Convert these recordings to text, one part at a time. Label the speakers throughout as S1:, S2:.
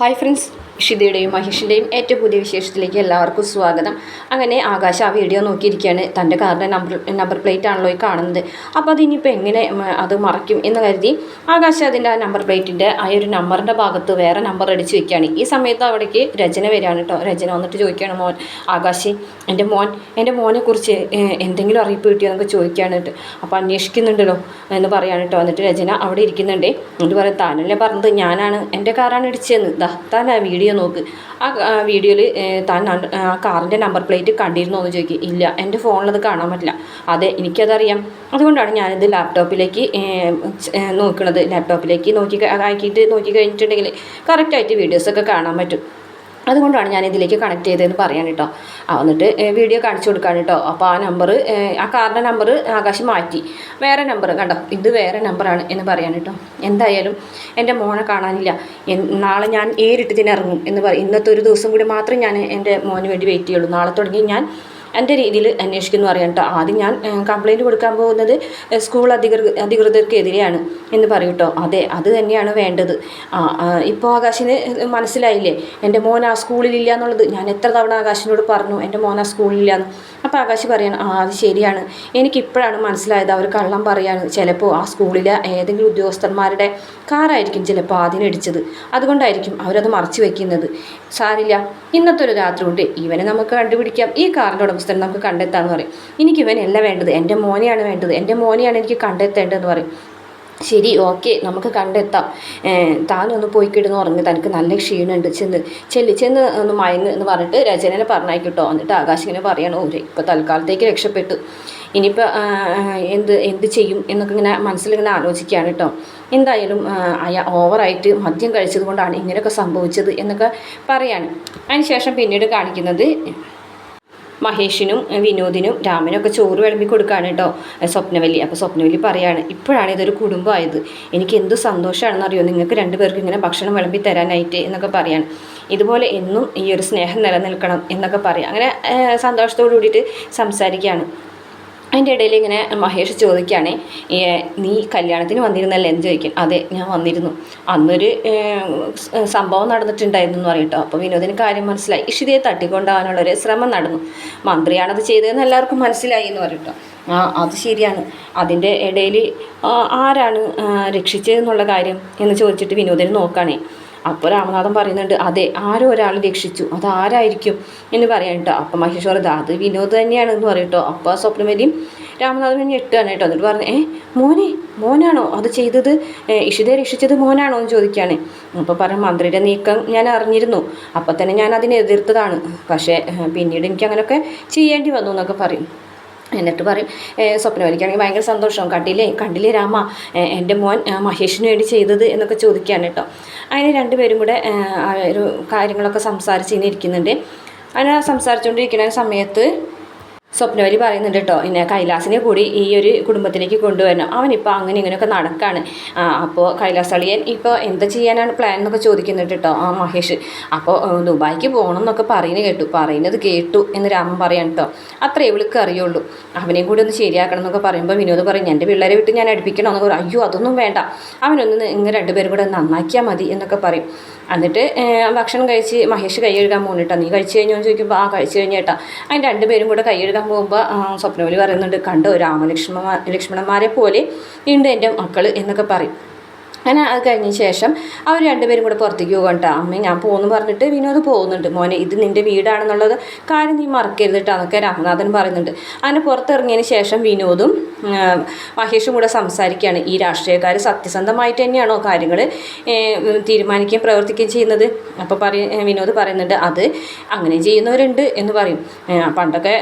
S1: Hi friends ഇഷിതയുടെയും മഹിഷിന്റെയും ഏറ്റവും പുതിയ വിശേഷത്തിലേക്ക് എല്ലാവർക്കും സ്വാഗതം. അങ്ങനെ ആകാശ് ആ വീഡിയോ നോക്കിയിരിക്കുകയാണ്. തന്റെ കാറിന്റെ നമ്പർ നമ്പർ പ്ലേറ്റ് ആണല്ലോ ഈ കാണുന്നത്. അപ്പോൾ അതിനിപ്പോൾ എങ്ങനെ അത് മറയ്ക്കും എന്ന് കരുതി ആകാശ് അതിന്റെ നമ്പർ പ്ലേറ്റിന്റെ ആ ഒരു നമ്പറിന്റെ ഭാഗത്ത് വേറെ നമ്പർ അടിച്ച് വെക്കുകയാണ്. ഈ സമയത്ത് അവിടേക്ക് രചന വരികയാണ് കേട്ടോ രചന വന്നിട്ട് ചോദിക്കുകയാണ് മോൻ ആകാശ് എന്റെ മോൻ എന്റെ മോനെക്കുറിച്ച് എന്തെങ്കിലും അറിയിപ്പ് കിട്ടിയോ എന്നൊക്കെ ചോദിക്കുകയാണ് കേട്ടോ അപ്പോൾ അന്വേഷിക്കുന്നുണ്ടല്ലോ എന്ന് പറയാണ് കേട്ടോ എന്നിട്ട് രചന അവിടെ ഇരിക്കുന്നുണ്ട്. എന്നിട്ട് പറയാം താനല്ലേ പറഞ്ഞത്? ഞാനാണ് എന്റെ കാറാണ് ഇടിച്ചതെന്ന്. ദാ ആ വീഡിയോ നോക്ക്. ആ വീഡിയോയിൽ താൻ ആ കാറിന്റെ നമ്പർ പ്ലേറ്റ് കണ്ടിരുന്നോ എന്ന് ചോദിക്കും. ഇല്ല എന്റെ ഫോണിലത് കാണാൻ പറ്റില്ല. അതെ എനിക്കതറിയാം. അതുകൊണ്ടാണ് ഞാനിത് ലാപ്ടോപ്പിലേക്ക് നോക്കുന്നത് ലാപ്ടോപ്പിലേക്ക് നോക്കി അതാക്കിയിട്ട് നോക്കി കഴിഞ്ഞിട്ടുണ്ടെങ്കിൽ കറക്റ്റായിട്ട് വീഡിയോസൊക്കെ കാണാൻ പറ്റും. അതുകൊണ്ടാണ് ഞാൻ ഇതിലേക്ക് കണക്ട് ചെയ്തതെന്ന് പറയാൻ കേട്ടോ. ആ എന്നിട്ട് വീഡിയോ കാണിച്ചു കൊടുക്കാൻ കേട്ടോ. അപ്പോൾ ആ നമ്പർ ആ കാറിന്റെ നമ്പർ ആകാശം മാറ്റി. വേറെ നമ്പർ കണ്ടോ? ഇത് വേറെ നമ്പറാണ് എന്ന് പറയാൻ കേട്ടോ. എന്തായാലും എന്റെ മോനെ കാണാനില്ല. നാളെ ഞാൻ ഏരിട്ട് ഇതിനിറങ്ങും എന്ന് പറയും ഇന്നത്തെ ഒരു ദിവസം കൂടി മാത്രം ഞാൻ എന്റെ മോന് വേണ്ടി വെയിറ്റ് ചെയ്യുള്ളൂ. നാളെ തുടങ്ങി ഞാൻ എന്റെ രീതിയിൽ അന്വേഷിക്കുന്നു അറിയാം കേട്ടോ ആദ്യം ഞാൻ കംപ്ലയിന്റ് കൊടുക്കാൻ പോകുന്നത് സ്കൂൾ അധികൃ അധികൃതർക്കെതിരെയാണ് എന്ന് പറയും കേട്ടോ അതെ അത് തന്നെയാണ് വേണ്ടത്. ആ ആ, ഇപ്പോൾ ആകാശിന് മനസ്സിലായില്ലേ? എന്റെ മോൻ ആ സ്കൂളിലില്ല എന്നുള്ളത്. ഞാൻ എത്ര തവണ ആകാശിനോട് പറഞ്ഞു എന്റെ മോൻ ആ സ്കൂളിലില്ല എന്ന്. അപ്പോൾ ആകാശ് പറയാണ് ആ അത് ശരിയാണ്. എനിക്കിപ്പോഴാണ് മനസ്സിലായത് അവർ കള്ളം പറയാണ്. ചിലപ്പോൾ ആ സ്കൂളിലെ ഏതെങ്കിലും ഉദ്യോഗസ്ഥന്മാരുടെ കാറായിരിക്കും ചിലപ്പോൾ ആദ്യം ഇടിച്ചത്. അതുകൊണ്ടായിരിക്കും അവരത് മറച്ചു വയ്ക്കുന്നത് സാരില്ല ഇന്നത്തെ ഒരു രാത്രി കൊണ്ട് ഇവനെ നമുക്ക് കണ്ടുപിടിക്കാം. ഈ കാറിന്റെ ഉടമസ്ഥനെ നമുക്ക് കണ്ടെത്താമെന്ന് പറയും. എനിക്ക് ഇവനല്ല വേണ്ടത്. എന്റെ മോനെയാണ് വേണ്ടത്. എന്റെ മോനെയാണ് എനിക്ക് കണ്ടെത്തേണ്ടതെന്ന് പറയും. ശരി ഓക്കെ നമുക്ക് കണ്ടെത്താം. താനൊന്ന് പോയി കിടന്ന് ഉറങ്ങി. തനിക്ക് നല്ല ക്ഷീണമുണ്ട് ചെന്ന് ചെല്ലി ചെന്ന് ഒന്ന് മയങ്ങ് എന്ന് പറഞ്ഞിട്ട് രചനനെ പറഞ്ഞായിക്കിട്ടോ. എന്നിട്ട് ആകാശ് ഇങ്ങനെ പറയണോ ഇപ്പോൾ തൽക്കാലത്തേക്ക് രക്ഷപ്പെട്ടു. ഇനിയിപ്പോൾ എന്ത് എന്ത് ചെയ്യും? എന്നൊക്കെ ഇങ്ങനെ മനസ്സിലിങ്ങനെ ആലോചിക്കുകയാണ് കേട്ടോ. എന്തായാലും അയാൾ ഓവറായിട്ട് മദ്യം കഴിച്ചത് കൊണ്ടാണ് ഇങ്ങനെയൊക്കെ സംഭവിച്ചത് എന്നൊക്കെ പറയാണ്. അതിനുശേഷം പിന്നീട് കാണിക്കുന്നത് മഹേഷിനും വിനോദിനും രാമനും ഒക്കെ ചോറ് വിളമ്പി കൊടുക്കുകയാണ് കേട്ടോ സ്വപ്നവല്ലി. അപ്പോൾ സ്വപ്നവല്ലി പറയാണ് ഇപ്പോഴാണ് ഇതൊരു കുടുംബമായത്. എനിക്ക് എന്ത് സന്തോഷമാണെന്ന് അറിയോ നിങ്ങൾക്ക് രണ്ടുപേർക്ക് ഇങ്ങനെ ഭക്ഷണം വിളമ്പി തരാനായിട്ട് എന്നൊക്കെ പറയാണ്. ഇതുപോലെ എന്നും ഈ ഒരു സ്നേഹം നിലനിൽക്കണം എന്നൊക്കെ പറയാം. അങ്ങനെ സന്തോഷത്തോടു കൂടിയിട്ട് സംസാരിക്കുകയാണ്. അതിന്റെ ഇടയിൽ ഇങ്ങനെ മഹേഷ് ചോദിക്കുകയാണേ നീ കല്യാണത്തിന് വന്നിരുന്നല്ലേ? എന്ന് ചോദിക്കും. അതെ ഞാൻ വന്നിരുന്നു. അന്നൊരു സംഭവം നടന്നിട്ടുണ്ടായിരുന്നു എന്ന് പറയും കേട്ടോ. അപ്പോൾ വിനോദിന് കാര്യം മനസ്സിലായി. ഇഷിതയെ തട്ടിക്കൊണ്ടാകാനുള്ളൊരു ശ്രമം നടന്നു. മന്ത്രിയാണത് ചെയ്തതെന്ന് എല്ലാവർക്കും മനസ്സിലായി എന്ന് പറയും കേട്ടോ. ആ അത് ശരിയാണ്. അതിന്റെ ഇടയിൽ ആരാണ് രക്ഷിച്ചത് എന്നുള്ള കാര്യം എന്ന് ചോദിച്ചിട്ട് വിനോദിന് നോക്കുകയാണേ. അപ്പോൾ രാമനാഥൻ പറയുന്നുണ്ട് അതെ ആരോ ഒരാൾ രക്ഷിച്ചു. അത് ആരായിരിക്കും? എന്ന് പറയാൻ കേട്ടോ. അപ്പം പറയുന്നത് അത് വിനോദ് തന്നെയാണ് എന്ന് പറയും അപ്പോൾ സ്വപ്നമേലിയും രാമനാഥൻ ഞെട്ടുകയാണ് കേട്ടോ. എന്നിട്ട് പറഞ്ഞു ഏ മോനെ മോനാണോ അത് ചെയ്തത്? ഇഷിതയെ രക്ഷിച്ചത് മോനാണോ? എന്ന് ചോദിക്കുകയാണ്. അപ്പോൾ പറഞ്ഞു മന്ത്രിയുടെ നീക്കം ഞാൻ അറിഞ്ഞിരുന്നു. അപ്പം തന്നെ ഞാൻ അതിനെ എതിർത്തതാണ്. പക്ഷേ പിന്നീട് എനിക്ക് അങ്ങനെയൊക്കെ ചെയ്യേണ്ടി വന്നു എന്നൊക്കെ പറയും. എന്നിട്ട് പറയും സ്വപ്നം സ്വപ്നവലിക്കാണെങ്കിൽ ഭയങ്കര സന്തോഷം. കണ്ടില്ലേ? കണ്ടില്ലേ രാമ? എന്റെ മോൻ മഹേഷിന് വേണ്ടി ചെയ്തത് എന്നൊക്കെ ചോദിക്കുകയാണ് കേട്ടോ. അതിന് രണ്ടുപേരും കൂടെ ഒരു കാര്യങ്ങളൊക്കെ സംസാരിച്ച് ഇങ്ങനെ ഇരിക്കുന്നുണ്ട്. അങ്ങനെ സംസാരിച്ചുകൊണ്ടിരിക്കുന്ന സമയത്ത് സ്വപ്നവലി പറയുന്നുണ്ട് കേട്ടോ. പിന്നെ കൈലാസിനെ കൂടി ഈ ഒരു കുടുംബത്തിലേക്ക് കൊണ്ടുവരണം. അവനിപ്പോൾ അങ്ങനെ ഇങ്ങനെയൊക്കെ നടക്കാണ്. അപ്പോൾ കൈലാസ് അളിയൻ ഇപ്പോൾ എന്താ ചെയ്യാനാണ് പ്ലാൻ എന്നൊക്കെ ചോദിക്കുന്നുണ്ട് കേട്ടോ ആ മഹേഷ്. അപ്പോൾ ദുബായിക്ക് പോകണം എന്നൊക്കെ പറയുന്നത് കേട്ടു. പറയുന്നത് കേട്ടു എന്ന് രാമൻ പറയാൻ കേട്ടോ. അത്രേ ഇവൾക്ക് അറിയുള്ളൂ. അവനെയും കൂടി ഒന്ന് ശരിയാക്കണം എന്നൊക്കെ പറയുമ്പോൾ വിനോദ് പറയും എന്റെ പിള്ളേരെ വിട്ട് ഞാൻ അടുപ്പിക്കണം? എന്നൊക്കെ പറയും. അയ്യോ അതൊന്നും വേണ്ട. അവനൊന്ന് ഇങ്ങനെ രണ്ടുപേരും കൂടെ നന്നാക്കിയാൽ മതി എന്നൊക്കെ പറയും. എന്നിട്ട് ഭക്ഷണം കഴിച്ച് മഹേഷ് കൈ കഴുകാൻ പോകുന്നിട്ടാ നീ കഴിച്ചു കഴിഞ്ഞോ എന്ന് ചോദിക്കുമ്പോൾ ആ കഴിച്ചു കഴിഞ്ഞേട്ടാ അതിന് രണ്ടുപേരും കൂടെ കൈ കഴുകാൻ പോകുമ്പോൾ സ്വപ്നവലി പറയുന്നുണ്ട് കണ്ടോ രാമലക്ഷ്മ ലക്ഷ്മണന്മാരെ പോലെ ഉണ്ട് എന്റെ മക്കൾ എന്നൊക്കെ പറയും. അങ്ങനെ അത് കഴിഞ്ഞ ശേഷം അവർ രണ്ടുപേരും കൂടെ പുറത്തേക്ക് പോകണ്ട അമ്മ ഞാൻ പോകുന്നു പറഞ്ഞിട്ട് വിനോദ് പോകുന്നുണ്ട്. മോനെ ഇത് നിന്റെ വീടാണെന്നുള്ളത് കാര്യം നീ മറക്കരുത് കേട്ടോ എന്നൊക്കെ രാമനാഥൻ പറയുന്നുണ്ട്. അങ്ങനെ പുറത്തിറങ്ങിയതിന് ശേഷം വിനോദും മഹേഷും കൂടെ സംസാരിക്കുകയാണ്. ഈ രാഷ്ട്രീയക്കാർ സത്യസന്ധമായിട്ട് തന്നെയാണോ കാര്യങ്ങൾ തീരുമാനിക്കുകയും പ്രവർത്തിക്കുകയും ചെയ്യുന്നത്? അപ്പോൾ പറയ വിനോദ് പറയുന്നുണ്ട് അത് അങ്ങനെ ചെയ്യുന്നവരുണ്ട് എന്ന് പറയും. പണ്ടൊക്കെ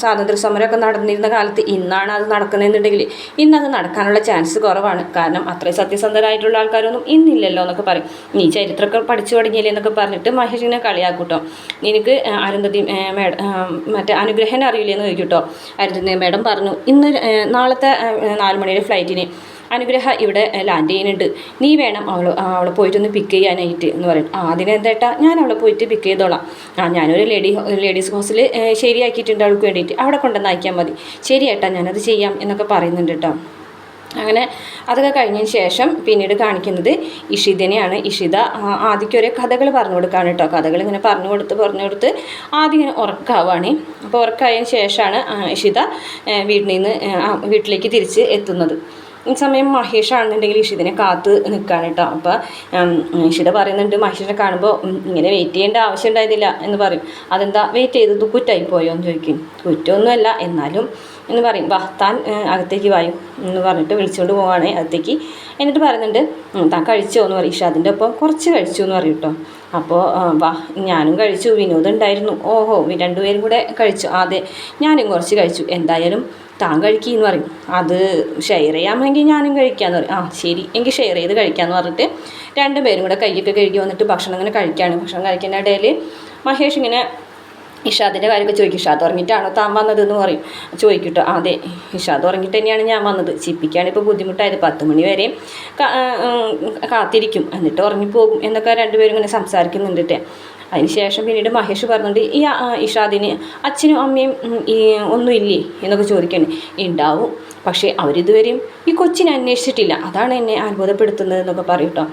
S1: സ്വാതന്ത്ര്യ സമരമൊക്കെ നടന്നിരുന്ന കാലത്ത് ഇന്നാണ് അത് നടക്കുന്നതെന്നുണ്ടെങ്കിൽ ഇന്നത് നടക്കാനുള്ള ചാൻസ് കുറവാണ്. കാരണം അത്രയും സത്യസന്ധരായിട്ടുള്ള ആൾക്കാരൊന്നും ഇന്നില്ലല്ലോ എന്നൊക്കെ പറയും. നീ ചരിത്രമൊക്കെ പഠിച്ചു തുടങ്ങിയില്ലേ എന്നൊക്കെ പറഞ്ഞിട്ട് മഹേഷിനെ കളിയാക്കൂട്ടോ. നിനക്ക് അരുന്ധതി മേഡ മറ്റേ അനുഗ്രഹം അറിയില്ലേ എന്ന് ചോദിക്കൂട്ടോ. അരുന്ധതി മേഡം പറഞ്ഞു ഇന്ന് നാളത്തെ നാല് മണിയുടെ ഫ്ലൈറ്റിന് അനുഗ്രഹ ഇവിടെ ലാൻഡ് ചെയ്യുന്നുണ്ട്. നീ വേണം അവൾ അവളെ പോയിട്ടൊന്ന് പിക്ക് ചെയ്യാനായിട്ട്. എന്ന് പറയും. ആ അതിനെന്തേട്ടാ ഞാൻ അവളെ പോയിട്ട് പിക്ക് ചെയ്തോളാം. ആ ഞാനൊരു ലേഡി ലേഡീസ് ഹോസ്റ്റൽ ശരിയാക്കിയിട്ടുണ്ട് അവൾക്ക് വേണ്ടിയിട്ട്. അവിടെ കൊണ്ടുവന്ന് അയക്കാൻ മതി. ശരി ഏട്ടാ ഞാനത് ചെയ്യാം എന്നൊക്കെ പറയുന്നുണ്ട് കേട്ടോ അങ്ങനെ അതൊക്കെ കഴിഞ്ഞതിന് ശേഷം പിന്നീട് കാണിക്കുന്നത് ഇഷിതനെയാണ്. ഇഷിത ആദ്യം ഒരേ കഥകൾ പറഞ്ഞു കൊടുക്കുകയാണ് കേട്ടോ. കഥകൾ ഇങ്ങനെ പറഞ്ഞു കൊടുത്ത് പറഞ്ഞു കൊടുത്ത് ആദ്യം ഇങ്ങനെ ഉറക്കാവാണ്. അപ്പോൾ ഉറക്കായതിന് ശേഷമാണ് ഇഷിത വീട്ടിൽ നിന്ന് വീട്ടിലേക്ക് തിരിച്ച് എത്തുന്നത്. ഈ സമയം മഹേഷാണെന്നുണ്ടെങ്കിൽ ഇഷിതിനെ കാത്ത് നിൽക്കുകയാണ് കേട്ടോ. അപ്പോൾ ഇഷിത പറയുന്നുണ്ട് മഹേഷിനെ കാണുമ്പോൾ ഇങ്ങനെ വെയിറ്റ് ചെയ്യേണ്ട ആവശ്യം ഉണ്ടായിരുന്നില്ല എന്ന് പറയും. അതെന്താ വെയിറ്റ് ചെയ്തത് കുറ്റായി പോയോ എന്ന് ചോദിക്കും. കുറ്റമൊന്നുമല്ല എന്നാലും എന്ന് പറയും. വാ താൻ അകത്തേക്ക് വായു? എന്ന് പറഞ്ഞിട്ട് വിളിച്ചുകൊണ്ട് പോവാണ് അകത്തേക്ക്. എന്നിട്ട് പറയുന്നുണ്ട് "ഉം, താൻ കഴിച്ചോ? എന്ന് പറയും. ഇഷാദിന്റെ ഒപ്പം കുറച്ച് കഴിച്ചു എന്ന് പറയും കേട്ടോ. അപ്പോൾ വാ ഞാനും കഴിച്ചു വിനോദം ഉണ്ടായിരുന്നു. ഓഹോ രണ്ടുപേരും കൂടെ കഴിച്ചു. അതെ ഞാനും കുറച്ച് കഴിച്ചു. എന്തായാലും താൻ കഴിക്കുകയെന്ന് പറയും. അത് ഷെയർ ചെയ്യാമെങ്കിൽ ഞാനും കഴിക്കാമെന്ന് പറയും. ആ ശരി. എങ്കിൽ ഷെയർ ചെയ്ത് കഴിക്കാമെന്ന് പറഞ്ഞിട്ട് രണ്ടുപേരും കൂടെ കൈയൊക്കെ കഴുകി വന്നിട്ട് ഭക്ഷണം ഇങ്ങനെ കഴിക്കുകയാണ് ഭക്ഷണം കഴിക്കുന്ന ഇടയിൽ മഹേഷ് ഇങ്ങനെ ഇഷാദിന്റെ കാര്യമൊക്കെ ചോദിക്കും. ഇഷാദ് ഉറങ്ങിയിട്ടാണോ താൻ വന്നത് എന്ന് പറയും. ചോദിക്കട്ടോ. അതെ. ഇഷാദ് ഉറങ്ങിയിട്ട് തന്നെയാണ് ഞാൻ വന്നത്. ചിപ്പിക്കാണ് ഇപ്പോൾ ബുദ്ധിമുട്ടായത്. പത്ത് മണി ഉം, കാത്തിരിക്കും. എന്നിട്ട് ഉറങ്ങിപ്പോകും. എന്നൊക്കെ രണ്ടുപേരും ഇങ്ങനെ സംസാരിക്കുന്നുണ്ട് ട്ടോ. അതിന് ശേഷം പിന്നീട് മഹേഷ് പറഞ്ഞിട്ട് ഈ ഇഷാദിന് അച്ഛനും അമ്മയും ഈ ഒന്നുമില്ലേ? എന്നൊക്കെ ചോദിക്കണേ. ഉണ്ടാവും പക്ഷേ അവരിതുവരെയും ഈ കൊച്ചിനെ അന്വേഷിച്ചിട്ടില്ല. അതാണ് എന്നെ അത്ഭുതപ്പെടുത്തുന്നത് എന്നൊക്കെ പറയട്ടോ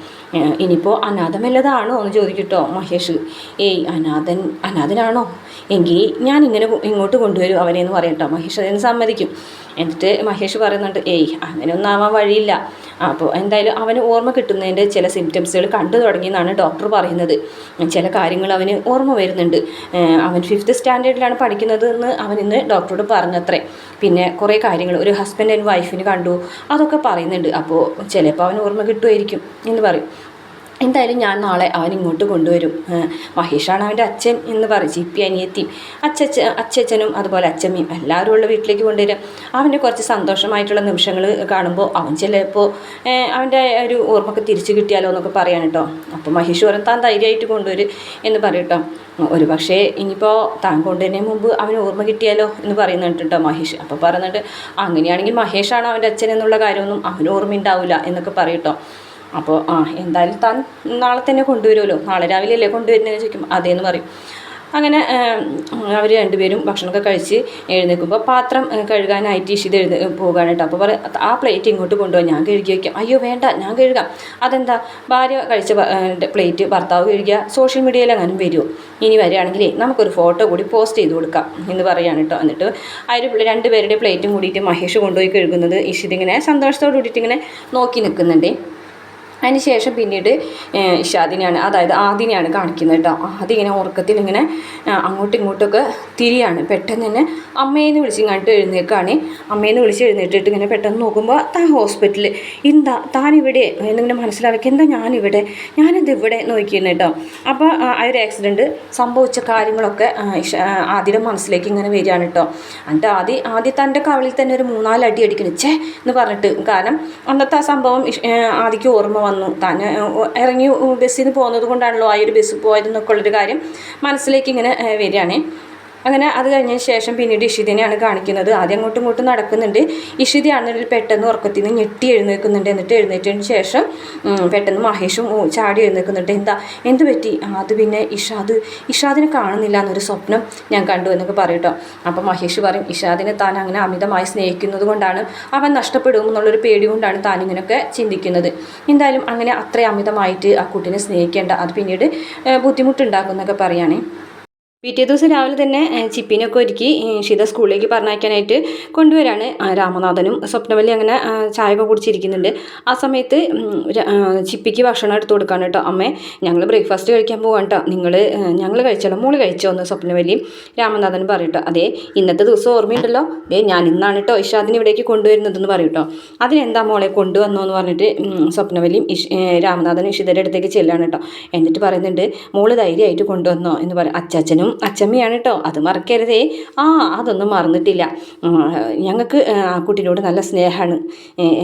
S1: ഇനിയിപ്പോൾ അനാഥമല്ലതാണോ? എന്ന് ചോദിക്കട്ടോ മഹേഷ്. ഏയ് അനാഥൻ അനാഥനാണോ? എങ്കിൽ ഞാൻ ഇങ്ങനെ ഇങ്ങോട്ട് കൊണ്ടുവരും അവനെ എന്ന് പറയട്ടോ മഹേഷ് അതിന് സമ്മതിക്കും. എന്നിട്ട് മഹേഷ് പറയുന്നുണ്ട് ഏയ് അങ്ങനെയൊന്നും ആവാൻ വഴിയില്ല. അപ്പോൾ എന്തായാലും അവന് ഓർമ്മ കിട്ടുന്നതിന്റെ ചില സിംറ്റംസുകൾ കണ്ടു തുടങ്ങിയെന്നാണ് ഡോക്ടർ പറയുന്നത്. ചില കാര്യങ്ങൾ അവന് ഓർമ്മ വരുന്നുണ്ട്. അവൻ ഫിഫ്ത്ത് സ്റ്റാൻഡേർഡിലാണ് പഠിക്കുന്നത് എന്ന് അവൻ ഇന്ന് ഡോക്ടറോട് പറഞ്ഞത്രേ. പിന്നെ കുറേ കാര്യങ്ങൾ ഒരു ഹസ്ബൻഡ് ആൻഡ് വൈഫിന് കണ്ടു. അതൊക്കെ പറയുന്നുണ്ട്. അപ്പോൾ ചിലപ്പോൾ അവന് ഓർമ്മ കിട്ടുമായിരിക്കും എന്ന് പറയും. എന്തായാലും ഞാൻ നാളെ അവൻ ഇങ്ങോട്ട് കൊണ്ടുവരും. മഹേഷാണ് അവന്റെ അച്ഛൻ എന്ന് പറയും. ചിപ്പി അനിയത്തി അച്ഛച്ച അച്ഛച്ചനും അതുപോലെ അച്ഛമ്മയും എല്ലാവരും ഉള്ള വീട്ടിലേക്ക് കൊണ്ടുവരും. അവന്റെ കുറച്ച് സന്തോഷമായിട്ടുള്ള നിമിഷങ്ങൾ കാണുമ്പോൾ അവൻ ചിലപ്പോൾ അവന്റെ ഒരു ഓർമ്മക്ക് തിരിച്ചു കിട്ടിയാലോ എന്നൊക്കെ പറയാൻ കേട്ടോ. അപ്പോൾ മഹേഷ് പറയും താൻ ധൈര്യമായിട്ട് കൊണ്ടുവരും എന്ന് പറയും ഒരു പക്ഷേ ഇനിയിപ്പോൾ താൻ കൊണ്ടുവരുന്നതിന് മുമ്പ് അവന് ഓർമ്മ കിട്ടിയാലോ എന്ന് പറയുന്നുണ്ട് കേട്ടോ മഹേഷ്. അപ്പോൾ പറയുന്നുണ്ട് അങ്ങനെയാണെങ്കിൽ മഹേഷാണ് അവന്റെ അച്ഛൻ എന്നുള്ള കാര്യമൊന്നും അവന് ഓർമ്മയുണ്ടാവില്ല എന്നൊക്കെ പറയും അപ്പോൾ ആ എന്തായാലും താൻ നാളെ തന്നെ കൊണ്ടുവരുമല്ലോ. നാളെ രാവിലെ അല്ലേ കൊണ്ടുവരുന്നതെന്ന് ചോദിക്കും. അതേന്ന് പറയും. അങ്ങനെ അവർ രണ്ടുപേരും ഭക്ഷണമൊക്കെ കഴിച്ച് എഴുന്നേൽക്കുമ്പോൾ പാത്രം കഴുകാനായിട്ട് ഇഷിത് പോകുകയാണ് കേട്ടോ അപ്പോൾ പറയാം ആ പ്ലേറ്റ് ഇങ്ങോട്ട് കൊണ്ടുപോകാം ഞാൻ കഴുകി വയ്ക്കാം അയ്യോ വേണ്ട ഞാൻ കഴുകാം. അതെന്താ? ഭാര്യ കഴിച്ച പ്ലേറ്റ് ഭർത്താവ് കഴുകിയ സോഷ്യൽ മീഡിയയിൽ അങ്ങനെ വരുമോ ഇനി വരികയാണെങ്കിലേ നമുക്കൊരു ഫോട്ടോ കൂടി പോസ്റ്റ് ചെയ്ത് കൊടുക്കാം എന്ന് പറയാണ് കേട്ടോ എന്നിട്ട് ഒരു രണ്ടുപേരുടെ പ്ലേറ്റും കൂടിയിട്ട് മഹേഷ് കൊണ്ടുപോയി കഴുകുന്നത് ഇഷിത് ഇങ്ങനെ സന്തോഷത്തോട് കൂടിയിട്ട് ഇങ്ങനെ നോക്കി നിൽക്കുന്നുണ്ടേ. അതിന് ശേഷം പിന്നീട് ഇഷാദിനെയാണ് അതായത് ആദിനെയാണ് കാണിക്കുന്നത് കേട്ടോ. ആദ്യം ഇങ്ങനെ ഉറക്കത്തിൽ ഇങ്ങനെ അങ്ങോട്ടും ഇങ്ങോട്ടൊക്കെ തിരിയാണ്. പെട്ടെന്ന് തന്നെ അമ്മേന്ന് വിളിച്ച് ഇങ്ങോട്ട് എഴുന്നേക്കാണ്. അമ്മേന്ന് വിളിച്ച് എഴുന്നേറ്റിട്ട് ഇങ്ങനെ പെട്ടെന്ന് നോക്കുമ്പോൾ താൻ ഹോസ്പിറ്റലിൽ എന്താ താൻ ഇവിടെ എന്നിങ്ങനെ മനസ്സിലാക്കി എന്താ ഞാനിവിടെ ഞാനെന്ത് ഇവിടെ നോക്കിയിരുന്നു കേട്ടോ. അപ്പോൾ ആ ഒരു ആക്സിഡന്റ് സംഭവിച്ച കാര്യങ്ങളൊക്കെ ആദ്യം മനസ്സിലേക്ക് ഇങ്ങനെ വരികയാണ് കേട്ടോ. എന്നിട്ട് ആദ്യം ആദ്യം തന്റെ കവളിൽ തന്നെ ഒരു മൂന്നാൽ അടി ചേ എന്ന് പറഞ്ഞിട്ട് കാരണം അന്നത്തെ ആ സംഭവം ആദ്യക്ക് ഓർമ്മ വന്നു. താൻ ഇറങ്ങി ബസ്സിൽ നിന്ന് പോകുന്നത് കൊണ്ടാണല്ലോ ആ ഒരു ബസ് പോയതെന്നൊക്കെ ഉള്ളൊരു കാര്യം മനസ്സിലേക്ക് ഇങ്ങനെ വരികയാണ്. അങ്ങനെ അത് കഴിഞ്ഞതിന് ശേഷം പിന്നീട് ഇഷിതിനെയാണ് കാണിക്കുന്നത്. ആദ്യം അങ്ങോട്ടും ഇങ്ങോട്ടും നടക്കുന്നുണ്ട്. ഇഷിതയാണെന്നുണ്ടെങ്കിൽ പെട്ടെന്ന് ഉറക്കത്തിൽ നിന്ന് ഞെട്ടി എഴുന്നേൽക്കുന്നുണ്ട്. എന്നിട്ട് എഴുന്നേറ്റതിന് ശേഷം പെട്ടെന്ന് മഹേഷും ചാടി എഴുന്നേൽക്കുന്നുണ്ട്. എന്താ എന്ത് പറ്റി? അത് പിന്നെ ഇഷാദ് ഇഷാദിനെ കാണുന്നില്ല എന്നൊരു സ്വപ്നം ഞാൻ കണ്ടു എന്നൊക്കെ പറയട്ടോ അപ്പം മഹേഷ് പറയും ഇഷാദിനെ താൻ അങ്ങനെ അമിതമായി സ്നേഹിക്കുന്നത് കൊണ്ടാണ് അവൻ നഷ്ടപ്പെടും എന്നുള്ളൊരു പേടി കൊണ്ടാണ് താൻ ഇങ്ങനെയൊക്കെ ചിന്തിക്കുന്നത്. എന്തായാലും അങ്ങനെ അത്ര അമിതമായിട്ട് ആ കുട്ടിനെ സ്നേഹിക്കേണ്ട അത് പിന്നീട് ബുദ്ധിമുട്ടുണ്ടാക്കുന്നൊക്കെ പറയുകയാണേ. പിറ്റേ ദിവസം രാവിലെ തന്നെ ചിപ്പിനൊക്കെ ഒരുക്കി ഷിത സ്കൂളിലേക്ക് പറഞ്ഞയക്കാനായിട്ട് കൊണ്ടുവരാണ് രാമനാഥനും സ്വപ്നവല്ലി അങ്ങനെ ചായ ചായയൊക്കെ കുടിച്ചിരിക്കുന്നുണ്ട്. ആ സമയത്ത് ചിപ്പിക്ക് ഭക്ഷണം എടുത്തു കൊടുക്കാണ് കേട്ടോ അമ്മേ. ഞങ്ങൾ ബ്രേക്ക്ഫാസ്റ്റ് കഴിക്കാൻ പോവാണ് കേട്ടോ. നിങ്ങൾ ഞങ്ങൾ കഴിച്ചോളൂ മോൾ കഴിച്ചോ എന്ന് സ്വപ്നവല്ലി രാമനാഥനും പറയട്ടോ. അതെ ഇന്നത്തെ ദിവസം ഓർമ്മയുണ്ടല്ലോ? ദേ ഞാൻ ഇന്നാണ് കേട്ടോ ഇഷാദിനെ ഇവിടേക്ക് കൊണ്ടുവരുന്നതെന്ന് പറയട്ടോ. അതിനെന്താ മോളെ കൊണ്ടുവന്നോ എന്ന് പറഞ്ഞിട്ട് സ്വപ്നവല്ലിയും ഇഷ് രാമനാഥനും ഇഷിതരുടെ അടുത്തേക്ക് ചെല്ലാണ് കേട്ടോ. എന്നിട്ട് പറയുന്നുണ്ട് മോൾ ധൈര്യമായിട്ട് കൊണ്ടുവന്നോ എന്ന് പറയും അച്ചാച്ചനും അച്ചമ്മയാണ് കേട്ടോ അത് മറക്കരുതേ. ആ അതൊന്നും മറന്നിട്ടില്ല. ഞങ്ങൾക്ക് ആ കുട്ടീനോട് നല്ല സ്നേഹമാണ്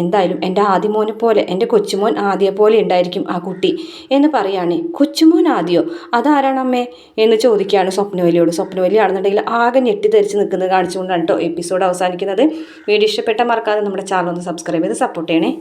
S1: എന്തായാലും എന്റെ ആദ്യമോനെ പോലെ എന്റെ കൊച്ചുമോൻ ആദ്യ പോലെ ഉണ്ടായിരിക്കും ആ കുട്ടി എന്ന് പറയാണ്. കൊച്ചുമോൻ ആദ്യോ? അതാരാണ് അമ്മേ? എന്ന് ചോദിക്കുകയാണ് സ്വപ്നവലിയോട് സ്വപ്നവലി ആണെന്നുണ്ടെങ്കിൽ ആകെ ഞെട്ടിധരിച്ച് നിൽക്കുന്നത് കാണിച്ചുകൊണ്ടാണ് കേട്ടോ എപ്പിസോഡ് അവസാനിക്കുന്നത്. വീഡിയോ ഇഷ്ടപ്പെട്ട മറക്കാതെ നമ്മുടെ ചാനൽ ഒന്ന് സബ്സ്ക്രൈബ് ചെയ്ത് സപ്പോർട്ട് ചെയ്യണേ.